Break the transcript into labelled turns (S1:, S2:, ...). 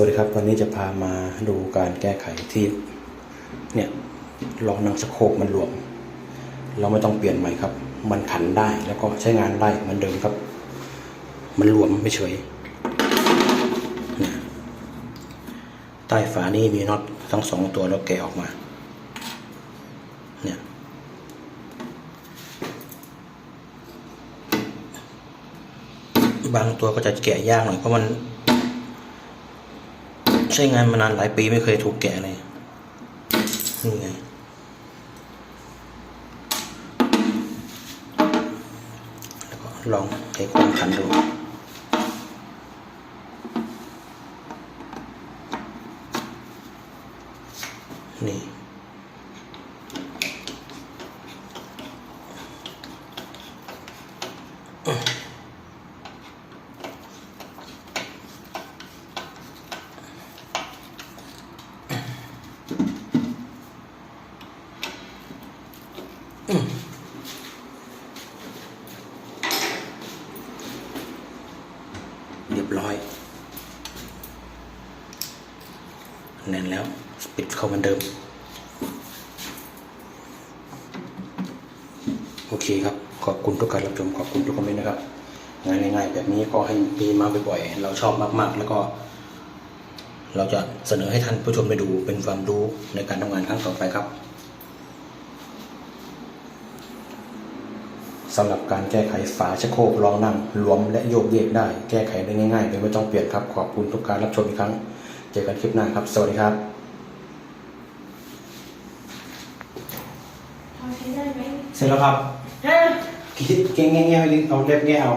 S1: สวัสดีครับวันนี้จะพามาดูการแก้ไขที่เนี่ยล้อนังสะโครกมันหลวม เราไม่ต้องเปลี่ยนใหม่ครับ มันขันได้แล้วก็ใช้งานได้เหมือนเดิมครับ มันหลวมไม่เฉยเนี่ยใต้ฝานี่มีน็อตทั้งสองตัวเราแกะออกมาเนี่ยบางตัวก็จะแกะยากหน่อยเพราะมัน ใช้งานมานานหลายปีไม่เคยถูกแกะเลยนี่ไงแล้วก็ลองใช้ความขันดูนี่ เรียบร้อย แน่นแล้ว ปิดเข้าเหมือนเดิม โอเคครับ ขอบคุณทุกการรับชม ขอบคุณทุกคอมเมนต์นะครับ งานง่ายๆแบบนี้ก็ให้มีมาบ่อยๆ เราชอบมากๆ แล้วก็ เราจะเสนอให้ท่านผู้ชมได้ดูเป็นความรู้ในการทำงานครั้งต่อไปครับ สำหรับการแก้ไขฝาชักโครกรองนั่งรวมและโยกเยกได้แก้ไขได้ง่ายๆโดยไม่ต้องเปลี่ยนครับขอบคุณทุกการรับชมอีกครั้ง เจอกันคลิปหน้าครับ สวัสดีครับ
S2: พอใช้ได้ไหม
S1: เสร็จแล้วครับ
S2: อะ
S1: คิดแง่ๆเอาเล็บแง่เอา